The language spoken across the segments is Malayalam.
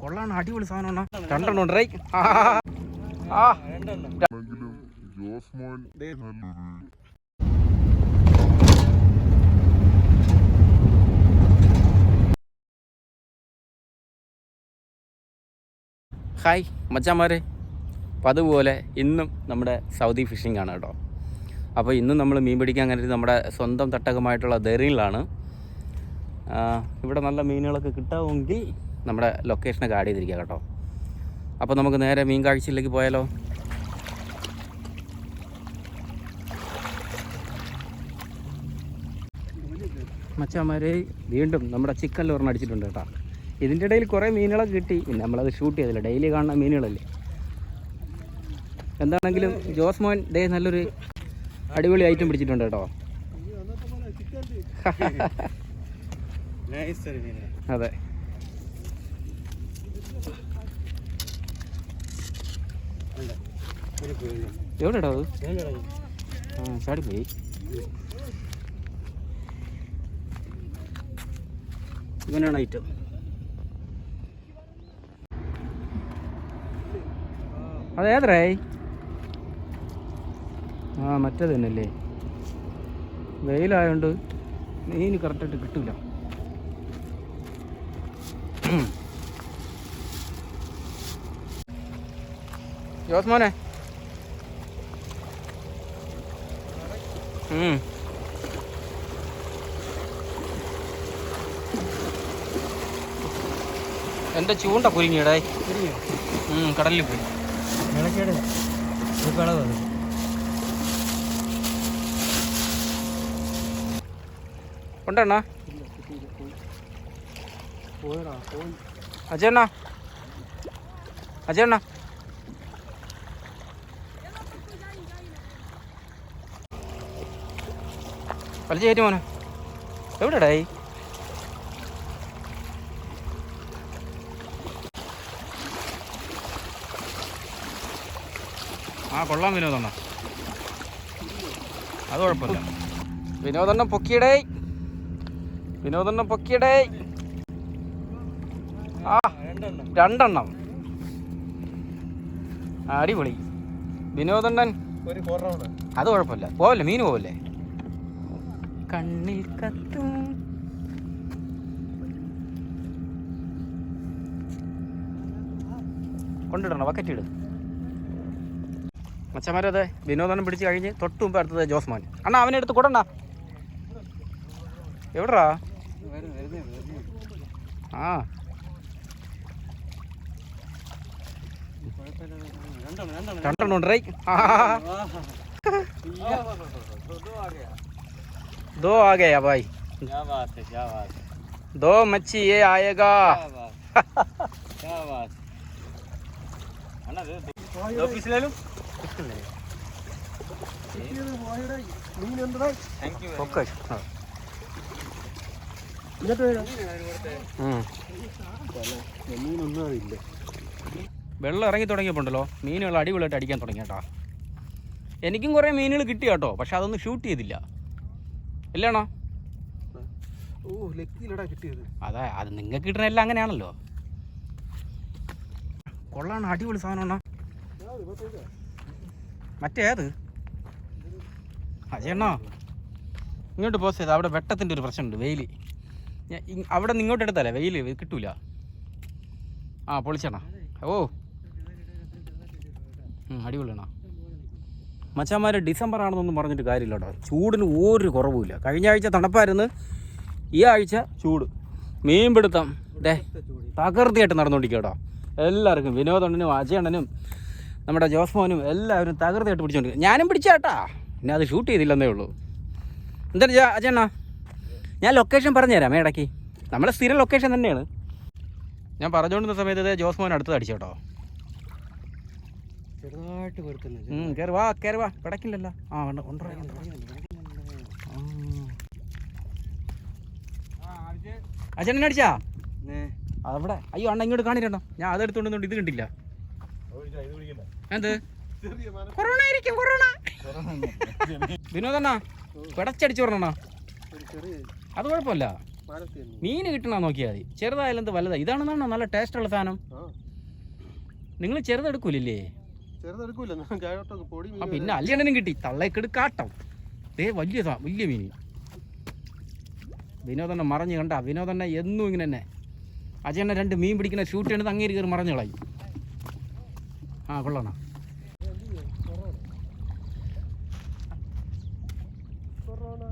കൊള്ളാണ് അടിപൊളി സാധനം രണ്ടെണ്ണം ഉണ്ട് ഹായ് മച്ചാമാരെ. അപ്പം അതുപോലെ ഇന്നും നമ്മുടെ സൗദി ഫിഷിംഗ് ആണ് കേട്ടോ. അപ്പോൾ ഇന്നും നമ്മൾ മീൻ പിടിക്കാൻ അങ്ങനെ നമ്മുടെ സ്വന്തം തട്ടകമായിട്ടുള്ള ദറിയിലാണ് ഇവിടെ നല്ല മീനുകളൊക്കെ കിട്ടാമെങ്കിൽ നമ്മുടെ ലൊക്കേഷനൊക്കെ ആഡ് ചെയ്തിരിക്കുക കേട്ടോ. അപ്പോൾ നമുക്ക് നേരെ മീൻ കാഴ്ചയിലേക്ക് പോയാലോ? മച്ചാമാരെ വീണ്ടും നമ്മുടെ ചിക്കൻ ലോറിന് അടിച്ചിട്ടുണ്ട് കേട്ടോ. ഇതിന്റെ ഇടയിൽ കുറേ മീനുകളൊക്കെ കിട്ടി. പിന്നെ നമ്മളത് ഷൂട്ട് ചെയ്തില്ല. ഡെയിലി കാണുന്ന മീനുകളല്ലേ? എന്താണെങ്കിലും ജോസ് മോൻ ഡേ നല്ലൊരു അടിപൊളി ഐറ്റം പിടിച്ചിട്ടുണ്ട് കേട്ടോ. അതെ. എവിടെടാ അത്. ആ ചാടിപ്പോയി ഇവനാണ് ഐറ്റം അതേതരേ ആ മറ്റേത് തന്നെയല്ലേ? വെയിലായോണ്ട് മീൻ കറക്റ്റായിട്ട് കിട്ടൂല. ജോസ്മോനെ ഉം. എന്റെ ചൂണ്ട കുരുങ്ങിയടേ? കടലിൽ പോയി. ഉണ്ടെണ്ണ. അജയണ്ണ അജയണ്ണ വലിച്ചു കയറ്റി മോനെ. എവിടെടായി ആ കൊള്ളാം വിനോദണ്ണ. അത് കുഴപ്പമില്ല. വിനോദണ്ണ പൊക്കിയടേ. വിനോദണ്ണ പൊക്കിയടേ. ആ രണ്ടെണ്ണം. അടിപൊളി. വിനോദണ്ണൻ. അത് കുഴപ്പമില്ല. പോവല്ലേ? മീൻ പോവല്ലേ? കണ്ണിൽ കത്തും. കൊണ്ടിടണോ ബക്കറ്റ് ഇട്. മച്ചമാരതെ വിനോദനം പിടിച്ച് കഴിഞ്ഞ് തൊട്ട് മുമ്പ് അടുത്തത് ജോസ്മാൻ. അണ്ണാ അവനെ എടുത്ത് കൊടുണ്ട. എവിടാ. ആ. രണ്ടെണ്ണം ഉണ്ട് റൈ ആ ആഹാ. ഇയ്യാ. ദോ ആ ഗയാ. दो आ गया भाई क्या बात है क्या बात है दो मच्छी ये आएगा क्या बात क्या बात अन्ना दे दो दो पीस ले लूं थैंक यू फोकस മീനൊന്നും അറിയില്ല വെള്ളം ഇറങ്ങി തുടങ്ങിയപ്പോണ്ടല്ലോ മീനുകൾ അടിപൊളിയായിട്ട് അടിക്കാൻ തുടങ്ങി കേട്ടോ എനിക്കും കുറേ മീനുകൾ കിട്ടി കേട്ടോ പക്ഷെ അതൊന്നും ഷൂട്ട് ചെയ്തില്ല ഇല്ലാണോ? ഓ ലക്കിയിലടാ കിട്ടിയത്. അതാ അത് നിങ്ങൾക്ക് കിട്ടുന്ന എല്ലാം അങ്ങനെയാണല്ലോ. കൊള്ളാണ് അടിപൊളി സാധനമാണോ മറ്റേത് അജയണ്ണോ? ഇങ്ങോട്ട് പോസ് ചെയ്ത് അവിടെ വെട്ടത്തിന്റെ ഒരു പ്രശ്നമുണ്ട് വെയിൽ ഞാൻ അവിടെ നിങ്ങോട്ട് ഇങ്ങോട്ട് എടുത്താലേ വെയിൽ കിട്ടൂല. ആ പൊളിച്ചണ ഓ. അടിപൊളിയാണോ മച്ചാന്മാർ ഡിസംബർ ആണെന്നൊന്നും പറഞ്ഞിട്ട് കാര്യമില്ല കേട്ടോ ചൂടിന് ഒരു കുറവുമില്ല. കഴിഞ്ഞ ആഴ്ച തണുപ്പായിരുന്നു. ഈ ആഴ്ച ചൂട്. മീൻ മീൻപിടുത്തം ഡേ തകർത്തിയായിട്ട് നടന്നുകൊണ്ടിരിക്കുക കേട്ടോ എല്ലാവർക്കും വിനോദണ്ണനും അജയണ്ണനും നമ്മുടെ ജോസ് മോനും എല്ലാവരും തകർത്തിയായിട്ട് പിടിച്ചോണ്ടിരിക്കും ഞാനും പിടിച്ചാട്ടാ. പിന്നെ അത് ഷൂട്ട് ചെയ്തില്ലെന്നേ ഉള്ളൂ. എന്താ അജയണ്ണ ഞാൻ ലൊക്കേഷൻ പറഞ്ഞുതരാം ഇടയ്ക്ക്. നമ്മുടെ സ്ഥിരം ലൊക്കേഷൻ തന്നെയാണ്. ഞാൻ പറഞ്ഞുകൊണ്ടിരുന്ന സമയത്ത് ജോസ് മോൻ അടുത്തത് അടിച്ചു കേട്ടോ ചെറുതായിട്ട് വെറുക്കുന്നു ഉം, കേറി വാ കയറി വാ. ആ ഉണ്ട് അടിച്ചാ. അവിടെ. അയ്യോ അണ്ണ ഇങ്ങോട്ട് കാണിരണ്ടോ ഞാൻ അതെടുത്തോണ്ട് ഇത് കണ്ടില്ല. എന്ത്? കൊറോണ ആയിരിക്കും കൊറോണ. വിനോദണ്ണ പിടച്ചടിച്ചു പറഞ്ഞണ്ണ അത് കുഴപ്പമില്ല. മീൻ കിട്ടണ നോക്കിയാൽ മതി. ചെറുതായാലും എന്ത് വലുതാ. ഇതാണെന്നാണോ നല്ല ടേസ്റ്റുള്ള സാധനം? നിങ്ങൾ ചെറുതെടുക്കൂലില്ലേ? ആ പിന്നെ അല്ലിയണ്ണനും കിട്ടി. തള്ളേക്കെട് കാട്ടം ദേ വലിയ വലിയ മീൻ. വിനോദണ്ണ മറഞ്ഞ് കണ്ട. വിനോദണ്ണ എന്നും ഇങ്ങനെ തന്നെ. അജയണ്ണ രണ്ട് മീൻ പിടിക്കുന്ന ഷൂട്ട് ചെയ്യണത് അങ്ങേര് കയറി മറഞ്ഞു കളയും. ആ കൊള്ളണം കൊറോണ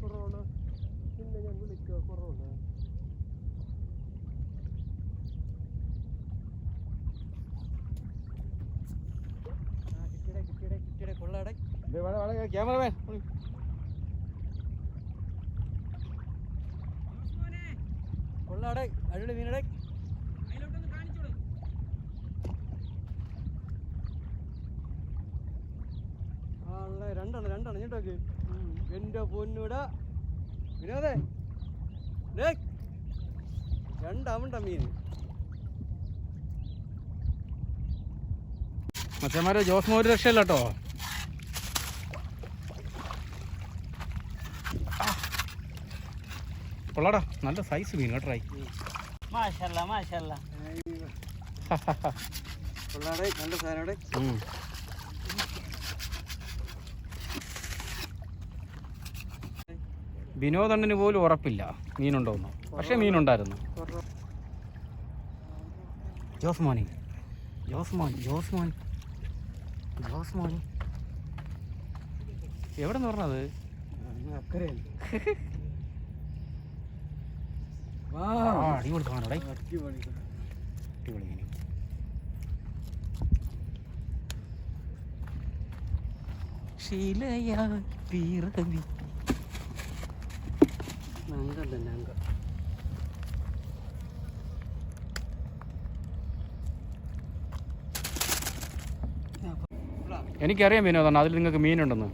കൊറോണ പിന്നെ ഞാൻ വിളിക്കുക കൊറോണ ക്യാമറ കൊള്ളാടെ അടിപൊളി മീനടെ രണ്ടെണ്ണം രണ്ടെണ്ണം ഞെട്ടോക്ക് എന്റെ പൊന്നൂടാ. വിനോദേ രണ്ടാമണ്ട മീൻ. മച്ചന്മാരെ ജോസ് മോര് രക്ഷയില്ല കേട്ടോ. കൊള്ളാടാ നല്ല സൈസ് മീൻ കേട്ടോ മാഷല്ല മാഷല്ല കൊള്ളാടേ നല്ല സാധനടെ ഉം. വിനോദണ്ണന് പോലും ഉറപ്പില്ല. മീനുണ്ടോന്ന് പക്ഷെ മീനുണ്ടായിരുന്നു. ജോസ് മോനി ജോസ് മോൻ ജോസ് മോൻ ജോസ് മോൻ എവിടെ നിന്ന് പറഞ്ഞത്? അടിപൊളി ഇവിടെ അടിപൊളി ശീലയാ പിറവി. നങ്കല്ല നങ്ക എനിക്കറിയാം വിനോദണ്ണ അതിൽ നിങ്ങൾക്ക് മീനുണ്ടെന്ന്.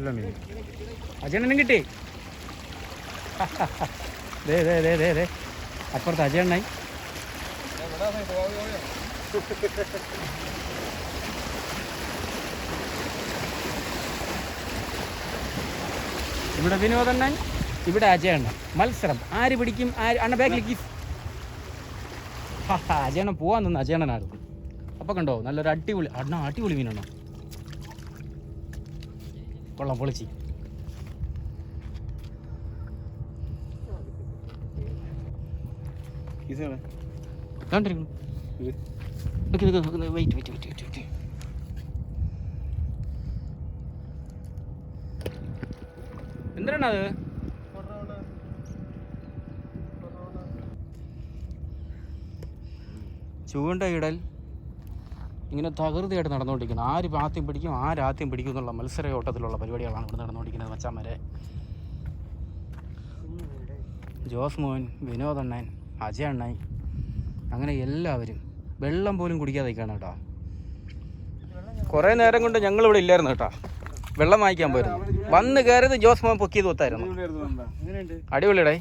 നല്ല മീൻ. അജയണ്ണനും കിട്ടി. ദേ ദേ ദേ ദേ ദേ. അപ്പുറത്ത് അജയണ്ണായി ഇവിടെ വിനോദണ്ണൻ ഇവിടെ അജയണ്ണൻ മത്സരം. ആര് പിടിക്കും? ആര്? അണ്ണ ബാക്കിലേക്ക് അജയണ്ണൻ പോവാൻ നിന്ന് അജയണ്ണനായിരുന്നു അപ്പോൾ കണ്ടോ നല്ലൊരു അടിപൊളി അണ്ണ അടിപൊളി മീനാണോ. കൊള്ളാം പൊളിച്ച് കണ്ടിരിക്കുന്നു wait wait wait wait wait എന്തിനാണ് അത്? കൊറോണ കൊറോണ ചൂണ്ട ഇടൽ. ഇങ്ങനെ തകൃതിയായിട്ട് നടന്നുകൊണ്ടിരിക്കുന്നത് ആര് ആദ്യം പിടിക്കും ആര് ആദ്യം പിടിക്കും എന്നുള്ള മത്സര ഓട്ടത്തിലുള്ള പരിപാടികളാണ് ഇവിടെ നടന്നുകൊണ്ടിരിക്കുന്നത് മച്ചാമാരെ ജോസ് മോഹൻ വിനോദ് അണ്ണൻ അജയ് അണ്ണൻ അങ്ങനെ എല്ലാവരും വെള്ളം പോലും കുടിക്കാതെ നിൽക്കുകയാണ് കേട്ടോ കുറേ നേരം കൊണ്ട് ഞങ്ങൾ ഇവിടെ ഇല്ലായിരുന്നു കേട്ടോ വെള്ളം വാങ്ങിക്കാൻ പോയിരുന്നു വന്ന് കയറിയത് ജോസ് മോൻ പൊക്കിയത് ഒത്തായിരുന്നു എങ്ങനെയുണ്ട് അടിപൊളിയുടെ